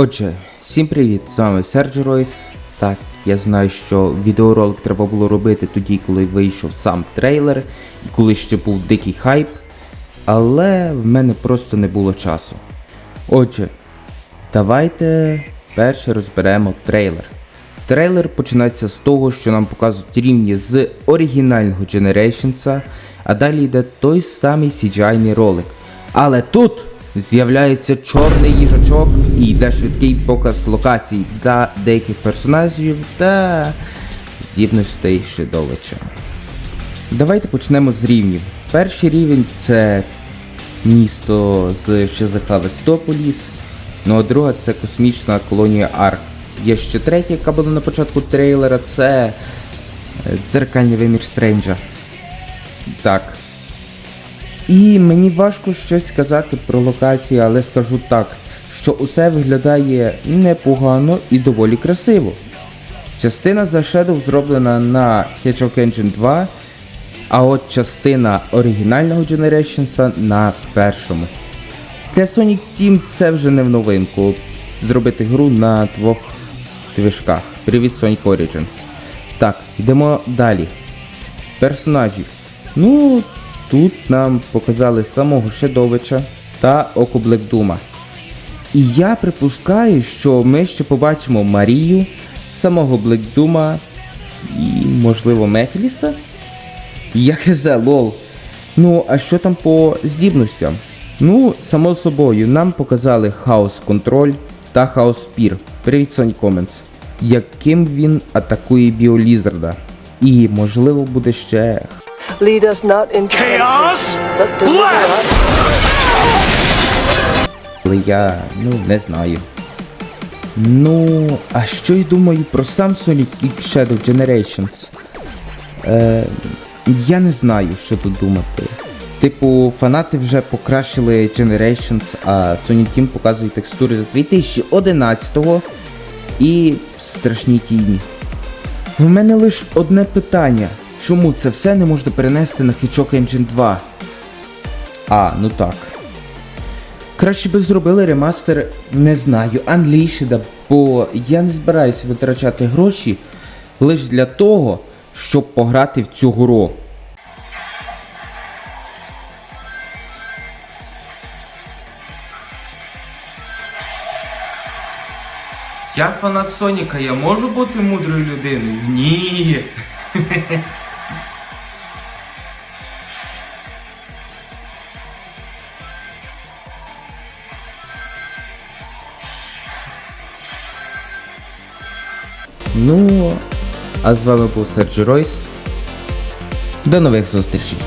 Отже, всім привіт, з вами Серджі Ройс. Так, я знаю, що відеоролик треба було робити тоді, коли вийшов сам трейлер, і коли ще був дикий хайп, але в мене просто не було часу. Отже, давайте перше розберемо трейлер. Трейлер починається з того, що нам показують рівні з оригінального Generations, а далі йде той самий CGI ролик. Але тут з'являється чорний їжачок і йде швидкий показ локацій та деяких персонажів та здібностей Шидовича. Давайте почнемо з рівнів. Перший рівень це місто з ШЗХ Вестополіс. Ну а друга це космічна колонія Арк. Є ще третя, яка була на початку трейлера, це е, дзеркальний вимір Стренджа. Так. І мені важко щось сказати про локації, але скажу так, що усе виглядає непогано і доволі красиво. Частина The Shadow зроблена на Hedgehog Engine 2, а от частина оригінального Generations на першому. Для Sonic Team це вже не в новинку. Зробити гру на двох движках. Привіт Sonic Origins. Так, йдемо далі. Персонажі. Ну, тут нам показали самого Шедовича та Око Блекдума. І я припускаю, що ми ще побачимо Марію, самого Блекдума і, можливо, Мефіліса? Я хз, лол. Ну, а що там по здібностям? Ну, само собою, нам показали Хаос Контроль та Хаос Спір. Привіт, Sonic Comments. Яким він атакує Біолізарда. І, можливо, буде ще. Lead us not into Chaos but. Але я ну не знаю. Ну, а що й думаю про сам Sonic X Shadow Generations? Е, я не знаю, що тут думати. Типу, фанати вже покращили Generations, а Sonic Team показує текстури з 2011-го і страшні тіні. В мене лише одне питання. Чому це все не можна перенести на Hedgehog Engine 2? А, ну так. Краще би зробили ремастер, не знаю, Unleashed, бо я не збираюся витрачати гроші лише для того, щоб пограти в цю гру. Я фанат Соніка, я можу бути мудрою людиною? Ні. Ну, а з вами був Серджі Ройс. До нових зустрічей.